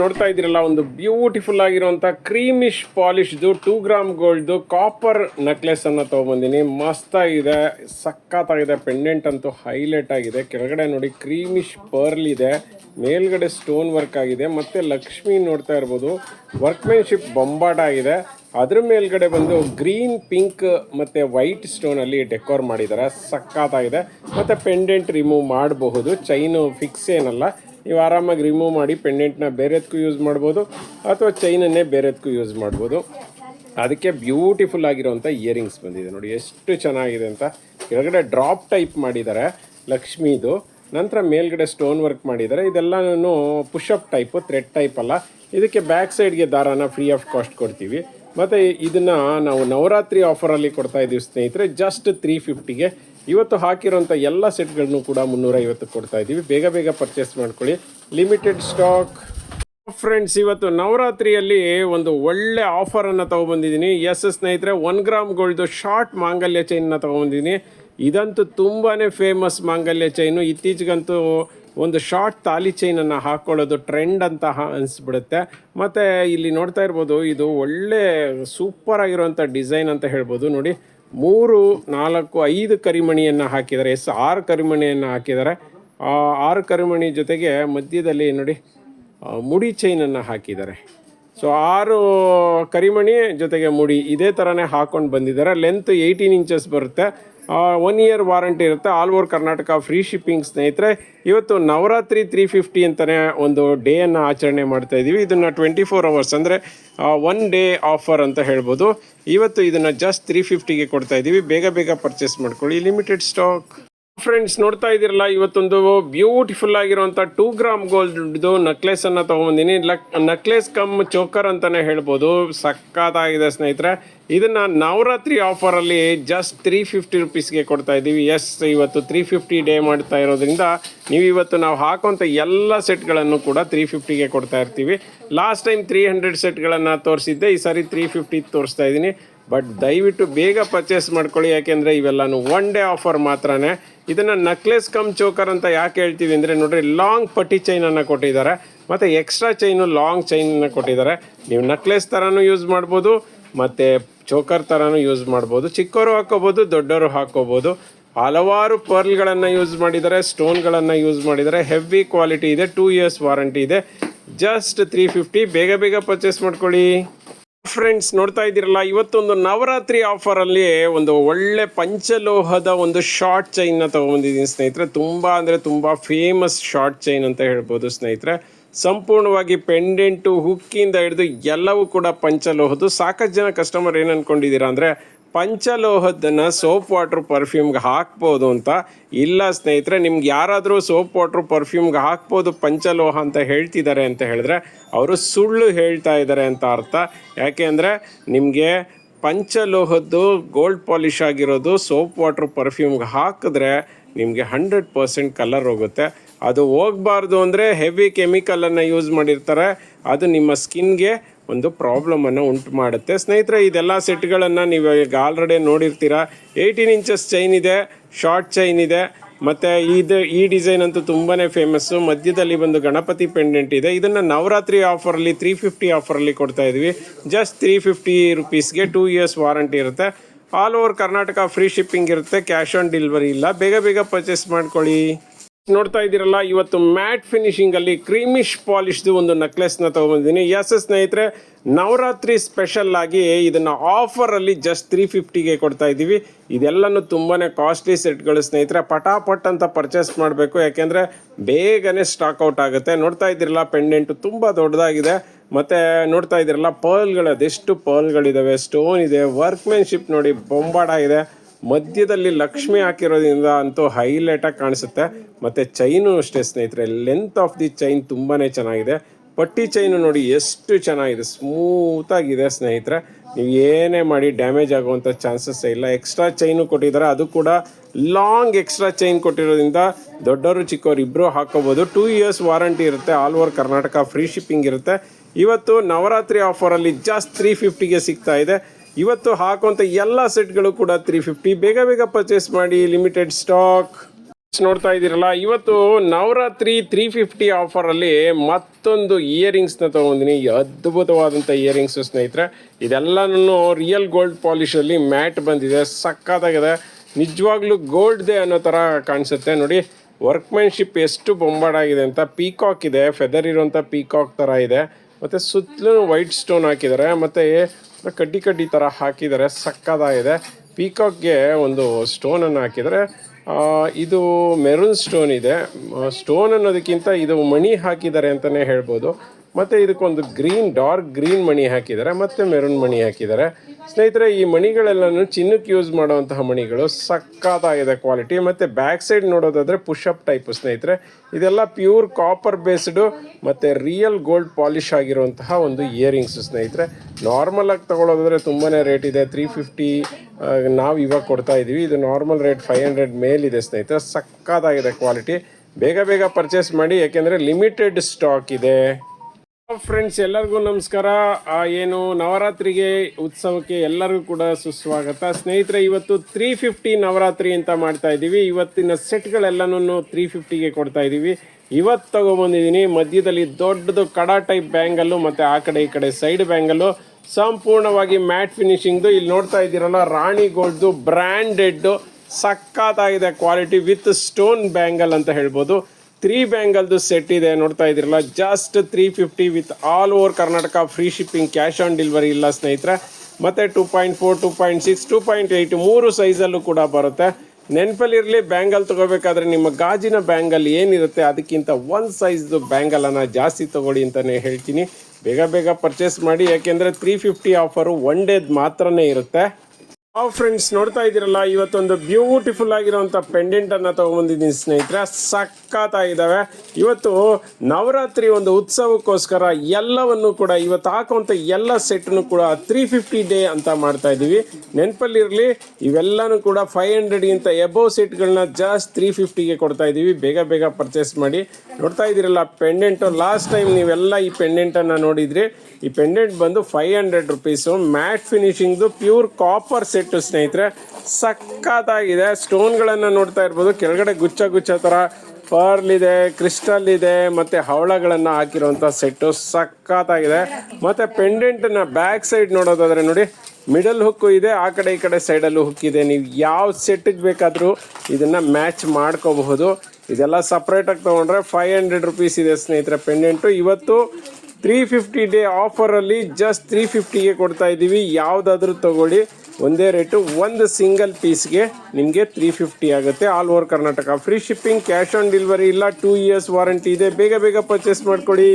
ನೋಡ್ತಾ ಇದ್ದೀರಲ್ಲ, ಒಂದು ಬ್ಯೂಟಿಫುಲ್ ಆಗಿರುವಂತ ಕ್ರೀಮಿಶ್ ಪಾಲಿಶ್ದು ಟೂ ಗ್ರಾಮ್ ಗೋಲ್ಡ್ದು ಕಾಪರ್ ನೆಕ್ಲೆಸ್ ಅನ್ನ ತಗೊಂಬಂದಿನಿ. ಮಸ್ತಾಗಿದೆ ಸಖತ್ತಾಗಿದೆ ಪೆಂಡೆಂಟ್ ಅಂತೂ ಹೈಲೈಟ್ ಆಗಿದೆ. ಕೆಳಗಡೆ ನೋಡಿ ಕ್ರೀಮಿಶ್ ಪರ್ಲ್ ಇದೆ, ಮೇಲ್ಗಡೆ ಸ್ಟೋನ್ ವರ್ಕ್ ಆಗಿದೆ, ಮತ್ತೆ ಲಕ್ಷ್ಮಿ ನೋಡ್ತಾ ಇರ್ಬೋದು. ವರ್ಕ್ಮೆನ್ಶಿಪ್ ಬೊಂಬಾಟ ಆಗಿದೆ. ಅದ್ರ ಮೇಲ್ಗಡೆ ಬಂದು ಗ್ರೀನ್ ಪಿಂಕ್ ಮತ್ತೆ ವೈಟ್ ಸ್ಟೋನ್ ಅಲ್ಲಿ ಡೆಕೋರ್ ಮಾಡಿದ್ದಾರೆ. ಸಖತ್ತಾಗಿದೆ ಮತ್ತೆ ಪೆಂಡೆಂಟ್ ರಿಮೂವ್ ಮಾಡಬಹುದು. ಚೈನು ಫಿಕ್ಸ್ ಏನಲ್ಲ. ನೀವು ಆರಾಮಾಗಿ ರಿಮೂವ್ ಮಾಡಿ ಪೆಂಡೆಂಟ್ನ ಬೇರೆದಕ್ಕೂ ಯೂಸ್ ಮಾಡ್ಬೋದು, ಅಥವಾ ಚೈನನ್ನೇ ಬೇರೆದಕ್ಕೂ ಯೂಸ್ ಮಾಡ್ಬೋದು. ಅದಕ್ಕೆ ಬ್ಯೂಟಿಫುಲ್ ಆಗಿರೋಂಥ ಇಯರಿಂಗ್ಸ್ ಬಂದಿದೆ. ನೋಡಿ, ಎಷ್ಟು ಚೆನ್ನಾಗಿದೆ ಅಂತ. ಕೆಳಗಡೆ ಡ್ರಾಪ್ ಟೈಪ್ ಮಾಡಿದ್ದಾರೆ ಲಕ್ಷ್ಮೀದು. ನಂತರ ಮೇಲ್ಗಡೆ ಸ್ಟೋನ್ ವರ್ಕ್ ಮಾಡಿದ್ದಾರೆ. ಇದೆಲ್ಲನೂ ಪುಷಪ್ ಟೈಪು ಥ್ರೆಡ್ ಟೈಪ್ ಅಲ್ಲ. ಇದಕ್ಕೆ ಬ್ಯಾಕ್ ಸೈಡ್ಗೆ ದಾರಾನ ಫ್ರೀ ಆಫ್ ಕಾಸ್ಟ್ ಕೊಡ್ತೀವಿ. ಮತ್ತು ಇದನ್ನು ನಾವು ನವರಾತ್ರಿ ಆಫರಲ್ಲಿ ಕೊಡ್ತಾ ಇದ್ದೀವಿ ಸ್ನೇಹಿತರೆ. ಜಸ್ಟ್ ತ್ರೀ ಫಿಫ್ಟಿಗೆ ಇವತ್ತು ಹಾಕಿರೋಂಥ ಎಲ್ಲ ಸೆಟ್ಗಳನ್ನು ಕೂಡ ಮುನ್ನೂರೈವತ್ತು ಕೊಡ್ತಾ ಇದ್ದೀವಿ. ಬೇಗ ಬೇಗ ಪರ್ಚೇಸ್ ಮಾಡ್ಕೊಳ್ಳಿ. ಲಿಮಿಟೆಡ್ ಸ್ಟಾಕ್ ಫ್ರೆಂಡ್ಸ್ ಇವತ್ತು ನವರಾತ್ರಿಯಲ್ಲಿ ಒಂದು ಒಳ್ಳೆ ಆಫರನ್ನು ತೊಗೊಬಂದಿದ್ದೀನಿ. ಎಸ್ ಎಸ್ ಸ್ನೇಹಿತರೆ ಒನ್ ಗ್ರಾಮ್ ಗೋಲ್ಡ್ದು ಶಾರ್ಟ್ ಮಾಂಗಲ್ಯ ಚೈನ್ನ ತೊಗೊಬಂದಿದ್ದೀನಿ. ಇದಂತೂ ತುಂಬಾ ಫೇಮಸ್ ಮಾಂಗಲ್ಯ ಚೈನು ಇತ್ತೀಚೆಗಂತೂ ಒಂದು ಶಾರ್ಟ್ ತಾಲಿ ಚೈನನ್ನು ಹಾಕ್ಕೊಳ್ಳೋದು ಟ್ರೆಂಡ್ ಅಂತ ಅನಿಸ್ಬಿಡುತ್ತೆ. ಮತ್ತು ಇಲ್ಲಿ ನೋಡ್ತಾ ಇರ್ಬೋದು, ಇದು ಒಳ್ಳೆ ಸೂಪರ್ ಆಗಿರುವಂಥ ಡಿಸೈನ್ ಅಂತ ಹೇಳ್ಬೋದು. ನೋಡಿ ಮೂರು, ನಾಲ್ಕು, ಐದು ಕರಿಮಣಿಯನ್ನು ಹಾಕಿದ್ದಾರೆ. ಎಸ್, ಆರು ಕರಿಮಣಿಯನ್ನು ಹಾಕಿದ್ದಾರೆ. ಆ, ಆರು ಕರಿಮಣಿ ಜೊತೆಗೆ ಮಧ್ಯದಲ್ಲಿ ನೋಡಿ ಮುಡಿ ಚೈನನ್ನು ಹಾಕಿದ್ದಾರೆ. ಸೊ ಆರು ಕರಿಮಣಿ ಜೊತೆಗೆ ಮುಡಿ ಇದೇ ಥರನೇ ಹಾಕ್ಕೊಂಡು ಬಂದಿದ್ದಾರೆ. ಲೆಂತ್ ಏಯ್ಟೀನ್ ಇಂಚಸ್ ಬರುತ್ತೆ. ಒನ್ ಇಯರ್ ವಾರಂಟಿ ಇರುತ್ತೆ. All over Karnataka free shipping ಸ್ನೇಹಿತರೆ, ಇವತ್ತು ನವರಾತ್ರಿ ತ್ರೀ ಫಿಫ್ಟಿ ಅಂತಲೇ ಒಂದು ಡೇಯನ್ನು ಆಚರಣೆ ಮಾಡ್ತಾ ಇದ್ದೀವಿ ಇದನ್ನು ಟ್ವೆಂಟಿ ಫೋರ್ ಅವರ್ಸ್ ಅಂದರೆ ಒನ್ ಡೇ ಆಫರ್ ಅಂತ ಹೇಳ್ಬೋದು. ಇವತ್ತು ಇದನ್ನು ಜಸ್ಟ್ ತ್ರೀ ಫಿಫ್ಟಿಗೆ ಕೊಡ್ತಾ ಇದ್ದೀವಿ ಬೇಗ ಬೇಗ ಪರ್ಚೇಸ್ ಮಾಡ್ಕೊಳ್ಳಿ. ಲಿಮಿಟೆಡ್ ಸ್ಟಾಕ್ ಫ್ರೆಂಡ್ಸ್ ನೋಡ್ತಾ ಇದ್ದೀರಲ್ಲ, ಇವತ್ತೊಂದು ಬ್ಯೂಟಿಫುಲ್ ಆಗಿರುವಂಥ ಟೂ ಗ್ರಾಮ್ ಗೋಲ್ಡ್ದು ಅನ್ನ ತಗೊಂಬಂದಿನಿ. ಲಕ್ ನೆಕ್ಲೆಸ್ ಕಮ್ ಚೋಕರ್ ಅಂತಾನೆ ಹೇಳ್ಬೋದು. ಸಕ್ಕತ್ತಾಗಿದೆ ಸ್ನೇಹಿತರೆ. ಇದನ್ನ ನವರಾತ್ರಿ ಆಫರಲ್ಲಿ ಜಸ್ಟ್ ತ್ರೀ ಫಿಫ್ಟಿ ರುಪೀಸ್ಗೆ ಕೊಡ್ತಾ ಇದ್ದೀವಿ. ಎಸ್ ಇವತ್ತು ತ್ರೀ ಫಿಫ್ಟಿ ಡೇ ಮಾಡ್ತಾ ಇರೋದ್ರಿಂದ ನೀವು ಇವತ್ತು ನಾವು ಹಾಕುವಂಥ ಎಲ್ಲ ಸೆಟ್ಗಳನ್ನು ಕೂಡ ತ್ರೀ ಫಿಫ್ಟಿಗೆ ಕೊಡ್ತಾ ಇರ್ತೀವಿ. ಲಾಸ್ಟ್ ಟೈಮ್ ತ್ರೀ ಹಂಡ್ರೆಡ್ ಸೆಟ್ಗಳನ್ನು ತೋರಿಸಿದ್ದೆ, ಈ ಸಾರಿ ತ್ರೀ ಫಿಫ್ಟಿ ತೋರಿಸ್ತಾ ಇದ್ದೀನಿ. ಬಟ್ ದಯವಿಟ್ಟು ಬೇಗ ಪರ್ಚೇಸ್ ಮಾಡ್ಕೊಳ್ಳಿ, ಯಾಕೆಂದರೆ ಇವೆಲ್ಲನೂ ಒನ್ ಡೇ ಆಫರ್ ಮಾತ್ರನೇ. ಇದನ್ನು ನಕ್ಲೆಸ್ ಕಮ್ ಚೋಕರ್ ಅಂತ ಯಾಕೆ ಹೇಳ್ತೀವಿ ಅಂದರೆ ನೋಡ್ರಿ ಲಾಂಗ್ ಪಟ್ಟಿ ಚೈನನ್ನು ಕೊಟ್ಟಿದ್ದಾರೆ. ಮತ್ತು ಎಕ್ಸ್ಟ್ರಾ ಚೈನು ಲಾಂಗ್ ಚೈನನ್ನು ಕೊಟ್ಟಿದ್ದಾರೆ. ನೀವು ನಕ್ಲೆಸ್ ಥರನೂ ಯೂಸ್ ಮಾಡ್ಬೋದು, ಮತ್ತು ಚೋಕರ್ ಥರನೂ ಯೂಸ್ ಮಾಡ್ಬೋದು. ಚಿಕ್ಕವರು ಹಾಕೋಬೋದು ದೊಡ್ಡವರು ಹಾಕೋಬೋದು ಹಲವಾರು ಪರ್ಲ್ಗಳನ್ನು ಯೂಸ್ ಮಾಡಿದ್ದಾರೆ ಸ್ಟೋನ್ಗಳನ್ನು ಯೂಸ್ ಮಾಡಿದ್ದಾರೆ. ಹೆವಿ ಕ್ವಾಲಿಟಿ ಇದೆ ಟೂ ಇಯರ್ಸ್ ವಾರಂಟಿ ಇದೆ. ಜಸ್ಟ್ ತ್ರೀ ಫಿಫ್ಟಿ ಬೇಗ ಬೇಗ ಪರ್ಚೇಸ್ ಮಾಡ್ಕೊಳ್ಳಿ. ಫ್ರೆಂಡ್ಸ್ ನೋಡ್ತಾ ಇದ್ದೀರಲ್ಲ, ಇವತ್ತೊಂದು ನವರಾತ್ರಿ ಆಫರಲ್ಲಿ ಒಂದು ಒಳ್ಳೆ ಪಂಚಲೋಹದ ಒಂದು ಶಾರ್ಟ್ ಚೈನ್ನ ತೊಗೊಂಬಂದಿದ್ದೀನಿ ಸ್ನೇಹಿತರೆ. ತುಂಬ ಅಂದರೆ ತುಂಬ ಫೇಮಸ್ ಶಾರ್ಟ್ ಚೈನ್ ಅಂತ ಹೇಳ್ಬೋದು ಸ್ನೇಹಿತರೆ. ಸಂಪೂರ್ಣವಾಗಿ ಪೆಂಡೆಂಟು ಹುಕ್ಕಿಂದ ಹಿಡಿದು ಎಲ್ಲವೂ ಕೂಡ ಪಂಚಲೋಹದ್ದು. ಸಾಕಷ್ಟು ಜನ ಕಸ್ಟಮರ್ ಏನು ಅಂದ್ಕೊಂಡಿದ್ದೀರಾ ಅಂದರೆ ಪಂಚಲೋಹದನ್ನು ಸೋಪ್ ವಾಟ್ರ್ ಪರ್ಫ್ಯೂಮ್ಗೆ ಹಾಕ್ಬೋದು ಅಂತ ಇಲ್ಲ ಸ್ನೇಹಿತರೆ, ನಿಮ್ಗೆ ಯಾರಾದರೂ ಸೋಪ್ ವಾಟ್ರ್ ಪರ್ಫ್ಯೂಮ್ಗೆ ಹಾಕ್ಬೋದು ಪಂಚಲೋಹ ಅಂತ ಹೇಳ್ತಿದ್ದಾರೆ ಅಂತ ಹೇಳಿದ್ರೆ ಅವರು ಸುಳ್ಳು ಹೇಳ್ತಾ ಇದ್ದಾರೆ ಅಂತ ಅರ್ಥ. ಯಾಕೆ ಅಂದರೆ ನಿಮಗೆ ಪಂಚಲೋಹದ್ದು ಗೋಲ್ಡ್ ಪಾಲಿಶ್ ಆಗಿರೋದು ಸೋಪ್ ವಾಟ್ರ್ ಪರ್ಫ್ಯೂಮ್ಗೆ ಹಾಕಿದ್ರೆ ನಿಮಗೆ ಹಂಡ್ರೆಡ್ ಪರ್ಸೆಂಟ್ ಕಲರ್ ಹೋಗುತ್ತೆ. ಅದು ಹೋಗಬಾರ್ದು ಅಂದರೆ ಹೆವಿ ಕೆಮಿಕಲನ್ನು ಯೂಸ್ ಮಾಡಿರ್ತಾರೆ. ಅದು ನಿಮ್ಮ ಸ್ಕಿನ್ಗೆ ಒಂದು ಪ್ರಾಬ್ಲಮನ್ನು ಉಂಟು ಮಾಡುತ್ತೆ. ಸ್ನೇಹಿತರೆ, ಇದೆಲ್ಲ ಸೆಟ್ಗಳನ್ನು ನೀವು ಈಗ ಆಲ್ರೆಡಿ ನೋಡಿರ್ತೀರ. ಏಯ್ಟೀನ್ ಇಂಚಸ್ ಚೈನ್ ಇದೆ ಶಾರ್ಟ್ ಚೈನ್ ಇದೆ, ಮತ್ತು ಇದು, ಈ ಡಿಸೈನ್ ಅಂತೂ ತುಂಬಾ ಫೇಮಸ್ಸು ಮಧ್ಯದಲ್ಲಿ ಒಂದು ಗಣಪತಿ ಪೆಂಡೆಂಟ್ ಇದೆ. ಇದನ್ನು ನವರಾತ್ರಿ ಆಫರಲ್ಲಿ ತ್ರೀ ಫಿಫ್ಟಿ ಆಫರಲ್ಲಿ ಕೊಡ್ತಾ ಇದ್ವಿ. ಜಸ್ಟ್ ತ್ರೀ ಫಿಫ್ಟಿ ರುಪೀಸ್ಗೆ ಟೂ ಇಯರ್ಸ್ ವಾರಂಟಿ ಇರುತ್ತೆ. All over Karnataka free shipping ಇರುತ್ತೆ ಕ್ಯಾಶ್ ಆನ್ ಡೆಲಿವರಿ ಇಲ್ಲ. ಬೇಗ ಬೇಗ ಪರ್ಚೇಸ್ ಮಾಡ್ಕೊಳ್ಳಿ. ನೋಡ್ತಾ ಇದ್ದೀರಲ್ಲ, ಇವತ್ತು ಮ್ಯಾಟ್ ಫಿನಿಶಿಂಗ್ ಅಲ್ಲಿ ಕ್ರೀಮಿಶ್ ಪಾಲಿಶ್ದು ಒಂದು ನೆಕ್ಲೆಸ್ನ ತಗೊಂಡಿದ್ದೀನಿ. ಎಸ್ ಸ್ನೇಹಿತರೆ, ನವರಾತ್ರಿ ಸ್ಪೆಷಲ್ ಆಗಿ ಇದನ್ನ ಆಫರ್ ಅಲ್ಲಿ ಜಸ್ಟ್ ತ್ರೀ ಫಿಫ್ಟಿಗೆ ಕೊಡ್ತಾ ಇದ್ದೀವಿ. ಇದೆಲ್ಲನೂ ತುಂಬಾನೇ ಕಾಸ್ಟ್ಲಿ ಸೆಟ್ಗಳು ಸ್ನೇಹಿತರೆ. ಪಟಾಪಟ್ ಅಂತ ಪರ್ಚೇಸ್ ಮಾಡಬೇಕು, ಯಾಕೆಂದ್ರೆ ಬೇಗನೆ ಸ್ಟಾಕ್ ಔಟ್ ಆಗುತ್ತೆ. ನೋಡ್ತಾ ಇದ್ದೀರಲ್ಲ ಪೆಂಡೆಂಟು ತುಂಬಾ ದೊಡ್ಡದಾಗಿದೆ. ಮತ್ತೆ ನೋಡ್ತಾ ಇದ್ದೀರಲ್ಲ ಪರ್ಲ್ಗಳು ಅದೆಷ್ಟು ಪರ್ಲ್ಗಳಿದಾವೆ ಸ್ಟೋನ್ ಇದೆ ವರ್ಕ್ಮೆನ್ಶಿಪ್ ನೋಡಿ ಬೊಂಬಾಡ ಮಧ್ಯದಲ್ಲಿ ಲಕ್ಷ್ಮಿ ಹಾಕಿರೋದ್ರಿಂದ ಅಂತೂ ಹೈಲೈಟಾಗಿ ಕಾಣಿಸುತ್ತೆ. ಮತ್ತು ಚೈನು ಅಷ್ಟೇ ಸ್ನೇಹಿತರೆ ಲೆಂತ್ ಆಫ್ ದಿ ಚೈನ್ ತುಂಬಾ ಚೆನ್ನಾಗಿದೆ. ಪಟ್ಟಿ ಚೈನು ನೋಡಿ ಎಷ್ಟು ಚೆನ್ನಾಗಿದೆ ಸ್ಮೂತಾಗಿದೆ ಸ್ನೇಹಿತರೆ. ನೀವು ಏನೇ ಮಾಡಿ ಡ್ಯಾಮೇಜ್ ಆಗುವಂಥ ಚಾನ್ಸಸ್ ಇಲ್ಲ. ಎಕ್ಸ್ಟ್ರಾ ಚೈನು ಕೊಟ್ಟಿದ್ದಾರೆ. ಅದು ಕೂಡ ಲಾಂಗ್ ಎಕ್ಸ್ಟ್ರಾ ಚೈನ್ ಕೊಟ್ಟಿರೋದ್ರಿಂದ ದೊಡ್ಡವರು, ಚಿಕ್ಕವರು ಇಬ್ಬರು ಹಾಕೋಬೋದು. ಟೂ ಇಯರ್ಸ್ ವಾರಂಟಿ ಇರುತ್ತೆ all over Karnataka free shipping ಇರುತ್ತೆ. ಇವತ್ತು ನವರಾತ್ರಿ ಆಫರಲ್ಲಿ ಜಸ್ಟ್ ತ್ರೀ ಫಿಫ್ಟಿಗೆ ಸಿಗ್ತಾ ಇದೆ. ಇವತ್ತು ಹಾಕುವಂಥ ಎಲ್ಲ ಸೆಟ್ಗಳು ಕೂಡ ತ್ರೀ ಫಿಫ್ಟಿ ಬೇಗ ಬೇಗ ಪರ್ಚೇಸ್ ಮಾಡಿ ಲಿಮಿಟೆಡ್ ಸ್ಟಾಕ್ ನೋಡ್ತಾ ಇದ್ದೀರಲ್ಲ, ಇವತ್ತು ನವರಾತ್ರಿ ತ್ರೀ ಫಿಫ್ಟಿ ಆಫರಲ್ಲಿ ಮತ್ತೊಂದು ಇಯರಿಂಗ್ಸ್ನ ತೊಗೊಂಡಿನಿ. ಅದ್ಭುತವಾದಂಥ ಇಯರಿಂಗ್ಸ್ ಸ್ನೇಹಿತರೆ ಇದೆಲ್ಲನೂ ರಿಯಲ್ ಗೋಲ್ಡ್ ಪಾಲಿಶಲ್ಲಿ ಮ್ಯಾಟ್ ಬಂದಿದೆ, ಸಕ್ಕತ್ತಾಗಿದೆ. ನಿಜವಾಗ್ಲೂ ಗೋಲ್ಡ್ದೆ ಅನ್ನೋ ಥರ ಕಾಣಿಸುತ್ತೆ. ನೋಡಿ ವರ್ಕ್ಮೆನ್ಶಿಪ್ ಎಷ್ಟು ಬೊಂಬಾಡಾಗಿದೆ ಅಂತ ಪೀಕಾಕ್ ಇದೆ ಫೆದರ್ ಇರುವಂಥ ಪೀಕಾಕ್ ಥರ ಇದೆ. ಮತ್ತು ಸುತ್ತಲೂ ವೈಟ್ ಸ್ಟೋನ್ ಹಾಕಿದ್ದಾರೆ ಮತ್ತು ಕಡ್ಡಿ ಕಡ್ಡಿ ಥರ ಹಾಕಿದ್ದಾರೆ ಸಕ್ಕದಾಗಿದೆ ಪೀಕಾಕ್ಗೆ ಒಂದು ಸ್ಟೋನನ್ನು ಹಾಕಿದರೆ ಆ, ಇದು ಮೆರೂನ್ ಸ್ಟೋನ್ ಇದೆ. ಸ್ಟೋನ್ ಅನ್ನೋದಕ್ಕಿಂತ ಇದು ಮಣಿ ಹಾಕಿದ್ದಾರೆ ಅಂತಲೇ ಹೇಳ್ಬೋದು. ಮತ್ತು ಇದಕ್ಕೊಂದು ಗ್ರೀನ್ ಡಾರ್ಕ್ ಗ್ರೀನ್ ಮಣಿ ಹಾಕಿದ್ದಾರೆ ಮತ್ತು ಮೆರೂನ್ ಮಣಿ ಹಾಕಿದ್ದಾರೆ. ಸ್ನೇಹಿತರೆ, ಈ ಮಣಿಗಳೆಲ್ಲನೂ ಚಿನ್ನಕ್ಕೆ ಯೂಸ್ ಮಾಡುವಂತಹ ಮಣಿಗಳು ಸಕ್ಕತ್ತಾಗಿದೆ ಕ್ವಾಲಿಟಿ ಮತ್ತು ಬ್ಯಾಕ್ ಸೈಡ್ ನೋಡೋದಾದರೆ ಪುಷಪ್ ಟೈಪ್ ಸ್ನೇಹಿತರೆ. ಇದೆಲ್ಲ ಪ್ಯೂರ್ ಕಾಪರ್ ಬೇಸ್ಡು ಮತ್ತು ರಿಯಲ್ ಗೋಲ್ಡ್ ಪಾಲಿಶ್ ಆಗಿರುವಂತಹ ಒಂದು ಇಯರಿಂಗ್ಸ್ ಸ್ನೇಹಿತರೆ. ನಾರ್ಮಲಾಗಿ ತೊಗೊಳೋದಾದರೆ ತುಂಬಾ ರೇಟ್ ಇದೆ ತ್ರೀ ಫಿಫ್ಟಿ ನಾವು ಇವಾಗ ಕೊಡ್ತಾ ಇದ್ದೀವಿ ಇದು ನಾರ್ಮಲ್ ರೇಟ್ ಫೈವ್ ಹಂಡ್ರೆಡ್ ಮೇಲಿದೆ ಸ್ನೇಹಿತರೆ. ಸಕ್ಕತ್ತಾಗಿದೆ ಕ್ವಾಲಿಟಿ ಬೇಗ ಬೇಗ ಪರ್ಚೇಸ್ ಮಾಡಿ, ಯಾಕೆಂದರೆ ಲಿಮಿಟೆಡ್ ಸ್ಟಾಕ್ ಇದೆ. ಫ್ರೆಂಡ್ಸ್ ಎಲ್ಲರಿಗೂ ನಮಸ್ಕಾರ. ಏನು ನವರಾತ್ರಿಗೆ ಉತ್ಸವಕ್ಕೆ ಎಲ್ಲರಿಗೂ ಕೂಡ ಸುಸ್ವಾಗತ. ಸ್ನೇಹಿತರೆ, ಇವತ್ತು ತ್ರೀ ಫಿಫ್ಟಿ ನವರಾತ್ರಿ ಅಂತ ಮಾಡ್ತಾ ಇದ್ದೀವಿ. ಇವತ್ತಿನ ಸೆಟ್ಗಳೆಲ್ಲನೂ ತ್ರೀ ಫಿಫ್ಟಿಗೆ ಕೊಡ್ತಾ ಇದ್ದೀವಿ. ಇವತ್ತು ತಗೊಬಂದಿದ್ದೀನಿ. ಮಧ್ಯದಲ್ಲಿ ದೊಡ್ಡದು ಕಡಾ ಟೈಪ್ ಬ್ಯಾಂಗಲ್ಲು ಮತ್ತು ಆ ಕಡೆ ಈ ಕಡೆ ಸೈಡ್ ಬ್ಯಾಂಗಲ್ಲು ಸಂಪೂರ್ಣವಾಗಿ ಮ್ಯಾಟ್ ಫಿನಿಶಿಂಗ್ದು ಇಲ್ಲಿ ನೋಡ್ತಾ ಇದ್ದೀರಲ್ಲ, ರಾಣಿ ಗೋಲ್ಡ್ದು ಬ್ರ್ಯಾಂಡೆಡ್ಡು ಸಖತ್ತಾಗಿದೆ ಕ್ವಾಲಿಟಿ ವಿತ್ ಸ್ಟೋನ್ ಬ್ಯಾಂಗಲ್ ಅಂತ ಹೇಳ್ಬೋದು. ತ್ರೀ ಬ್ಯಾಂಗಲ್ದು ಸೆಟ್ ಇದೆ, ನೋಡ್ತಾ ಇದ್ದೀರಲ್ಲ. Just three fifty with all over Karnataka free shipping cash on delivery ಇಲ್ಲ ಸ್ನೇಹಿತರೆ. ಮತ್ತು two point four two point six two point eight ಮೂರು ಸೈಜಲ್ಲೂ ಕೂಡ ಬರುತ್ತೆ. ನೆನಪಲ್ಲಿರಲಿ ಬ್ಯಾಂಗಲ್ ತಗೋಬೇಕಾದ್ರೆ ನಿಮ್ಮ ಗಾಜಿನ ಬ್ಯಾಂಗಲ್ ಏನಿರುತ್ತೆ, ಅದಕ್ಕಿಂತ ಒಂದು ಸೈಜ್ದು ಬ್ಯಾಂಗಲನ್ನು ಜಾಸ್ತಿ ತೊಗೊಳ್ಳಿ ಅಂತಲೇ ಹೇಳ್ತೀನಿ. ಬೇಗ ಬೇಗ ಪರ್ಚೇಸ್ ಮಾಡಿ, ಯಾಕೆಂದರೆ ತ್ರೀ ಫಿಫ್ಟಿ ಆಫರು ಒನ್ ಡೇದ್ ಮಾತ್ರನೇ ಇರುತ್ತೆ. ಹಾವ್ ಫ್ರೆಂಡ್ಸ್ ನೋಡ್ತಾ ಇದ್ದೀರಲ್ಲ, ಇವತ್ತೊಂದು ಬ್ಯೂಟಿಫುಲ್ ಆಗಿರುವಂಥ ಪೆಂಡೆಂಟನ್ನು ತೊಗೊಂಬಂದಿದ್ದೀನಿ ಸ್ನೇಹಿತರೆ. ಸಕ್ಕತ್ತಾಗಿದ್ದಾವೆ ಇವತ್ತು ನವರಾತ್ರಿ ಒಂದು ಉತ್ಸವಕ್ಕೋಸ್ಕರ ಎಲ್ಲವನ್ನು ಕೂಡ ಇವತ್ತು ಹಾಕುವಂಥ ಎಲ್ಲ ಸೆಟ್ನು ಕೂಡ ತ್ರೀ ಫಿಫ್ಟಿ ಡೇ ಅಂತ ಮಾಡ್ತಾ ಇದ್ದೀವಿ. ನೆನಪಲ್ಲಿರಲಿ, ಇವೆಲ್ಲನೂ ಕೂಡ ಫೈವ್ ಹಂಡ್ರೆಡ್ಗಿಂತ ಎಬೋ ಸೆಟ್ಗಳನ್ನ ಜಸ್ಟ್ ತ್ರೀ ಫಿಫ್ಟಿಗೆ ಕೊಡ್ತಾ ಇದ್ದೀವಿ. ಬೇಗ ಬೇಗ ಪರ್ಚೇಸ್ ಮಾಡಿ. ನೋಡ್ತಾ ಇದ್ದೀರಲ್ಲ ಪೆಂಡೆಂಟು ಲಾಸ್ಟ್ ಟೈಮ್ ನೀವೆಲ್ಲ ಈ ಪೆಂಡೆಂಟನ್ನು ನೋಡಿದ್ರಿ. ಈ ಪೆಂಡೆಂಟ್ ಬಂದು ಫೈವ್ ಹಂಡ್ರೆಡ್ ರುಪೀಸು ಮ್ಯಾಟ್ ಫಿನಿಶಿಂಗ್ದು ಪ್ಯೂರ್ ಕಾಪರ್ ಸೆಟ್ಟು ಸ್ನೇಹಿತರೆ ಸಕ್ಕತ್ತಾಗಿದೆ ಸ್ಟೋನ್ಗಳನ್ನು ನೋಡ್ತಾ ಇರ್ಬೋದು. ಕೆಳಗಡೆ ಗುಚ್ಚ ಗುಚ್ಚ ಥರ ಪರ್ಲ್ ಇದೆ ಕ್ರಿಸ್ಟಲ್ ಇದೆ ಮತ್ತು ಹವಳಗಳನ್ನು ಹಾಕಿರುವಂಥ ಸೆಟ್ಟು ಸಕ್ಕತ್ತಾಗಿದೆ ಮತ್ತು ಪೆಂಡೆಂಟನ್ನು ಬ್ಯಾಕ್ ಸೈಡ್ ನೋಡೋದಾದರೆ ನೋಡಿ, ಮಿಡಲ್ ಹುಕ್ಕು ಇದೆ, ಆ ಕಡೆ ಈ ಕಡೆ ಸೈಡಲ್ಲೂ ಹುಕ್ ಇದೆ. ನೀವು ಯಾವ ಸೆಟ್ಟಿಗೆ ಬೇಕಾದರೂ ಇದನ್ನು ಮ್ಯಾಚ್ ಮಾಡ್ಕೋಬಹುದು. ಇದೆಲ್ಲ ಸಪ್ರೇಟಾಗಿ ತೊಗೊಂಡ್ರೆ ಫೈವ್ ಹಂಡ್ರೆಡ್ ರುಪೀಸ್ ಇದೆ ಸ್ನೇಹಿತರೆ ಪೆಂಡೆಂಟು. ಇವತ್ತು ತ್ರೀ ಫಿಫ್ಟಿ ಡೇ ಆಫರಲ್ಲಿ ಜಸ್ಟ್ ತ್ರೀ ಫಿಫ್ಟಿಗೆ ಕೊಡ್ತಾ ಇದ್ದೀವಿ ಯಾವುದಾದ್ರೂ ತಗೊಳ್ಳಿ. ಒಂದೇ ರೇಟು ಒಂದು ಸಿಂಗಲ್ ಪೀಸ್ಗೆ ನಿಮಗೆ ತ್ರೀ ಫಿಫ್ಟಿ ಆಗುತ್ತೆ. All over Karnataka free shipping cash on delivery ಇಲ್ಲ. ಟೂ ಇಯರ್ಸ್ ವಾರಂಟಿ ಇದೆ. ಬೇಗ ಬೇಗ ಪರ್ಚೇಸ್ ಮಾಡ್ಕೊಳ್ಳಿ